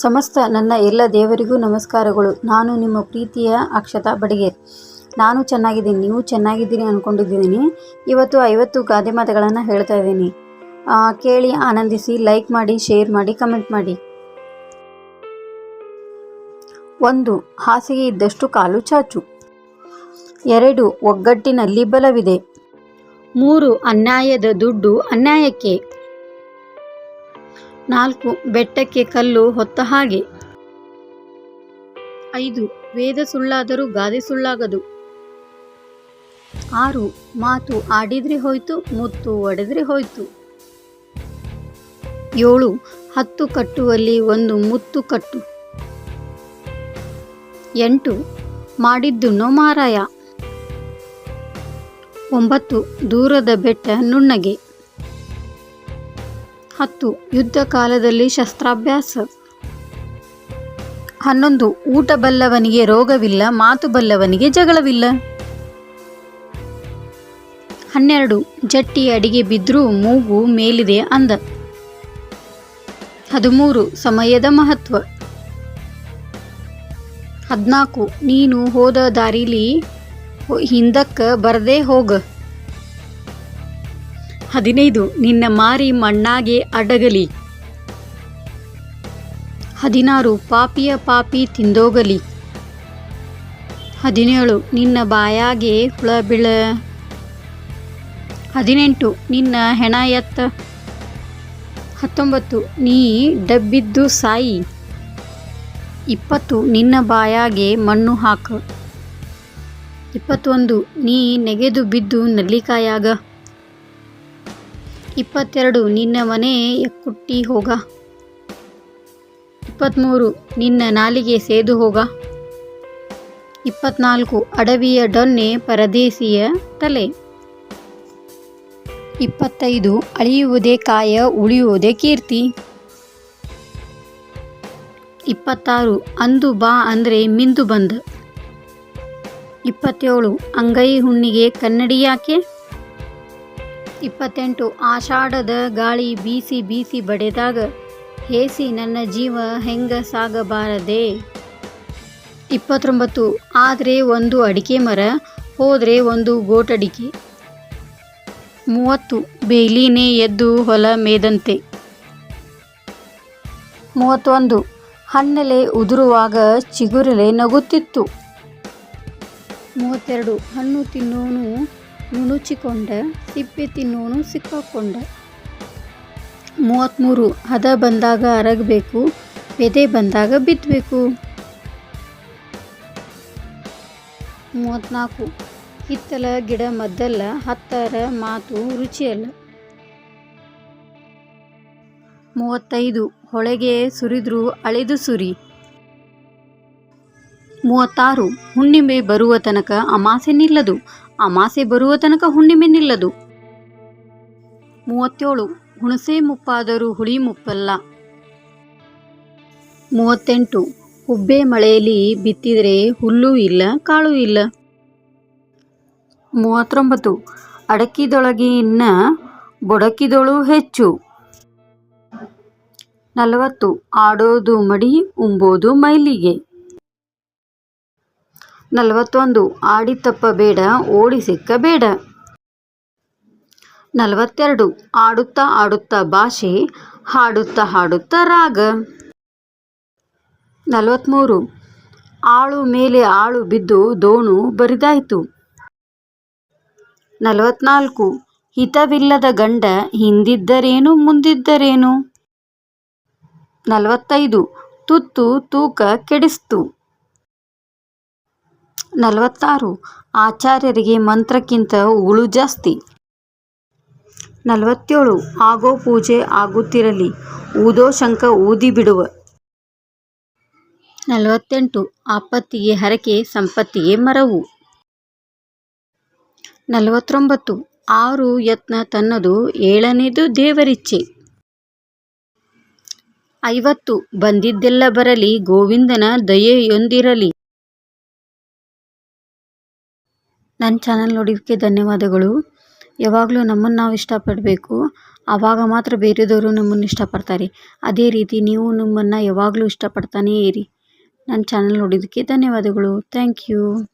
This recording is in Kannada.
ಸಮಸ್ತ ನನ್ನ ಎಲ್ಲ ದೇವರಿಗೂ ನಮಸ್ಕಾರಗಳು. ನಾನು ನಿಮ್ಮ ಪ್ರೀತಿಯ ಅಕ್ಷತಾ ಬಡಿಗೇರ್. ನಾನು ಚೆನ್ನಾಗಿದ್ದೀನಿ, ನೀವು ಚೆನ್ನಾಗಿದ್ದೀನಿ ಅಂದ್ಕೊಂಡಿದ್ದೀನಿ ಇವತ್ತು ಐವತ್ತು ಗಾದೆ ಮಾತುಗಳನ್ನು ಹೇಳ್ತಾ ಇದ್ದೀನಿ. ಕೇಳಿ ಆನಂದಿಸಿ ಲೈಕ್ ಮಾಡಿ ಶೇರ್ ಮಾಡಿ ಕಮೆಂಟ್ ಮಾಡಿ. ಒಂದು, ಹಾಸಿಗೆ ಇದ್ದಷ್ಟು ಕಾಲು ಚಾಚು. ಎರಡು, ಒಗ್ಗಟ್ಟಿನಲ್ಲಿ ಬಲವಿದೆ. ಮೂರು, ಅನ್ಯಾಯದ ದುಡ್ಡು ಅನ್ಯಾಯಕ್ಕೆ. ನಾಲ್ಕು, ಬೆಟ್ಟಕ್ಕೆ ಕಲ್ಲು ಹೊತ್ತ ಹಾಗೆ. ಐದು, ವೇದ ಸುಳ್ಳಾದರೂ ಗಾದೆ ಸುಳ್ಳಾಗದು. ಆರು, ಮಾತು ಆಡಿದ್ರೆ ಹೋಯ್ತು, ಮುತ್ತು ಒಡೆದ್ರೆ ಹೋಯ್ತು. ಏಳು, ಹತ್ತು ಕಟ್ಟುವಲ್ಲಿ ಒಂದು ಮುತ್ತು ಕಟ್ಟು. ಎಂಟು, ಮಾಡಿದ್ದುಣ್ಣೋ ಮಾರಾಯ. ಒಂಬತ್ತು, ದೂರದ ಬೆಟ್ಟ ನುಣ್ಣಗೆ. ಹತ್ತು, ಯುದ್ಧ ಕಾಲದಲ್ಲಿ ಶಸ್ತ್ರಾಭ್ಯಾಸ. ಹನ್ನೊಂದು, ಊಟ ಬಲ್ಲವನಿಗೆ ರೋಗವಿಲ್ಲ, ಮಾತು ಬಲ್ಲವನಿಗೆ ಜಗಳವಿಲ್ಲ. ಹನ್ನೆರಡು ಜಟ್ಟಿ ಅಡಿಗೆ ಬಿದ್ದರೂ ಮೂಗು ಮೇಲಿದೆ ಅಂದ. ಹದಿಮೂರು, ಸಮಯದ ಮಹತ್ವ. ಹದಿನಾಲ್ಕು, ನೀನು ಹೋದ ದಾರಿಲಿ ಹಿಂದಕ್ಕೆ ಬರದೇ ಹೋಗ. ಹದಿನೈದು, ನಿನ್ನ ಮಾರಿ ಮಣ್ಣಾಗೆ ಅಡಗಲಿ. ಹದಿನಾರು, ಪಾಪಿಯ ಪಾಪಿ ತಿಂದೋಗಲಿ. ಹದಿನೇಳು, ನಿನ್ನ ಬಾಯಾಗೆ ಹುಳ ಬಿಳ. ಹದಿನೆಂಟು, ನಿನ್ನ ಹೆಣ ಎತ್ತ. ಹತ್ತೊಂಬತ್ತು, ನೀ ಡಬ್ಬಿದ್ದು ಸಾಯಿ. ಇಪ್ಪತ್ತು, ನಿನ್ನ ಬಾಯಾಗೆ ಮಣ್ಣು ಹಾಕು. ಇಪ್ಪತ್ತೊಂದು, ನೀ ನೆಗೆದು ಬಿದ್ದು ನಲ್ಲಿಕಾಯಾಗ. ಇಪ್ಪತ್ತೆರಡು, ನಿನ್ನ ಮನೆ ಎಕ್ಕುಟ್ಟಿ ಹೋಗ. ಇಪ್ಪತ್ತ್ಮೂರು ನಿನ್ನ ನಾಲಿಗೆ ಸೇದು ಹೋಗ. ಇಪ್ಪತ್ನಾಲ್ಕು, ಅಡವಿಯ ಡೊನ್ನೆ ಪರದೇಶಿಯ ತಲೆ. ಇಪ್ಪತ್ತೈದು, ಅಳಿಯುವುದೇ ಕಾಯ, ಉಳಿಯುವುದೇ ಕೀರ್ತಿ. ಇಪ್ಪತ್ತಾರು, ಅಂದು ಬಾ ಅಂದರೆ ಮಿಂದು ಬಂದ. ಇಪ್ಪತ್ತೇಳು, ಅಂಗೈ ಹುಣ್ಣಿಗೆ ಕನ್ನಡಿ ಯಾಕೆ ಇಪ್ಪತ್ತೆಂಟು ಆಷಾಢದ ಗಾಳಿ ಬೀಸಿ ಬೀಸಿ ಬಡೆದಾಗ ಹೇಸಿ ನನ್ನ ಜೀವ ಹೆಂಗ ಸಾಗಬಾರದೆ? ಇಪ್ಪತ್ತೊಂಬತ್ತು, ಆದರೆ ಒಂದು ಅಡಿಕೆ ಮರ, ಹೋದರೆ ಒಂದು ಗೋಟಡಿಕೆ. ಮೂವತ್ತು, ಬೇಲಿನೇ ಎದ್ದು ಹೊಲ ಮೇದಂತೆ. ಮೂವತ್ತೊಂದು, ಹಣ್ಣಲೆ ಉದುರುವಾಗ ಚಿಗುರಲೆ ನಗುತ್ತಿತ್ತು. ಮೂವತ್ತೆರಡು, ಹಣ್ಣು ತಿನ್ನೋನು ನುಣುಚಿಕೊಂಡ ಸಿಪ್ಪೆ ತಿನ್ನೋನು ಸಿಕ್ಕಾಕೊಂಡ. ಮೂವತ್ತ್ಮೂರು ಹದ ಬಂದಾಗ ಅರಗಬೇಕು ಬೆದೆ ಬಂದಾಗ ಬಿತ್ತಬೇಕು ಮೂವತ್ತ್ನಾಲ್ಕು ಹಿತ್ತಲ, ಗಿಡ, ಮದ್ದಲ್ಲ, ಹತ್ತರ, ಮಾತು, ರುಚಿಯಲ್ಲ. ಮೂವತ್ತೈದು, ಹೊಳೆಗೆ ಸುರಿದ್ರು ಅಳೆದು ಸುರಿ. ಮೂವತ್ತಾರು, ಹುಣ್ಣಿಮೆ ಬರುವ ತನಕ ಅಮಾಸೆ ನಿಲ್ಲದು. ಅಮಾಸೆ ಬರುವ ತನಕ ಹುಣ್ಣಿಮೆ ನಿಲ್ಲದು ಮೂವತ್ತೇಳು, ಹುಣಸೆ ಮುಪ್ಪಾದರೂ ಹುಳಿ ಮುಪ್ಪಲ್ಲ. ಮೂವತ್ತೆಂಟು, ಹುಬ್ಬೆ ಮಳೆಯಲ್ಲಿ ಬಿತ್ತಿದರೆ ಹುಲ್ಲು ಇಲ್ಲ, ಕಾಳು ಇಲ್ಲ. ಮೂವತ್ತೊಂಬತ್ತು ಅಡಕಿದೊಳಗಿನ ಬೊಡಕಿದೊಳು ಹೆಚ್ಚು. ನಲವತ್ತು, ಆಡೋದು ಮಡಿ, ಉಂಬೋದು ಮೈಲಿಗೆ. ನಲವತ್ತೊಂದು. ಆಡಿ ತಪ್ಪಬೇಡ ಓಡಿ ಸಿಕ್ಕಬೇಡ ನಲವತ್ತೆರಡು. ಆಡುತ್ತಾ ಆಡುತ್ತಾ ಭಾಷೆ, ಹಾಡುತ್ತಾ ಹಾಡುತ್ತಾ ರಾಗ. ನಲವತ್ತ್ಮೂರು ಆಳು ಮೇಲೆ ಆಳು ಬಿದ್ದು ದೋಣು ಬರಿದಾಯಿತು. ನಲವತ್ನಾಲ್ಕು. ಹಿತವಿಲ್ಲದ ಗಂಡ ಹಿಂದಿದ್ದರೇನು, ಮುಂದಿದ್ದರೇನು? ನಲವತ್ತೈದು. ತುತ್ತು ತೂಕ ಕೆಡಿಸ್ತು. ನಲವತ್ತಾರು. ಆಚಾರ್ಯರಿಗೆ ಮಂತ್ರಕ್ಕಿಂತ ಉಳು ಜಾಸ್ತಿ. ನಲವತ್ತೇಳು. ಆಗೋ ಪೂಜೆ ಆಗುತ್ತಿರಲಿ. ಊದೋ ಶಂಕ ಊದಿ ಬಿಡುವ. ನಲವತ್ತೆಂಟು. ಆಪತ್ತಿಗೆ ಹರಕೆ, ಸಂಪತ್ತಿಗೆ ಮರವು. ನಲವತ್ತೊಂಬತ್ತು. ಆರು ಯತ್ನ ತನ್ನದು, ಏಳನೇದು ದೇವರಿಚ್ಛೆ ಐವತ್ತು. ಬಂದಿದ್ದೆಲ್ಲ ಬರಲಿ, ಗೋವಿಂದನ ದಯೆಯೊಂದಿರಲಿ. ನನ್ನ ಚಾನಲ್ ನೋಡಿದ್ದಕ್ಕೆ ಧನ್ಯವಾದಗಳು. ಯಾವಾಗಲೂ ನಮ್ಮನ್ನು ನಾವು ಇಷ್ಟಪಡಬೇಕು. ಆವಾಗ ಮಾತ್ರ ಬೇರೆಯವರು ನಮ್ಮನ್ನು ಇಷ್ಟಪಡ್ತಾರೆ. ಅದೇ ರೀತಿ ನೀವು ನಮ್ಮನ್ನು ಯಾವಾಗಲೂ ಇಷ್ಟಪಡ್ತಾನೇ ಇರಿ. ನನ್ನ ಚಾನಲ್ ನೋಡಿದ್ದಕ್ಕೆ ಧನ್ಯವಾದಗಳು. Thank you.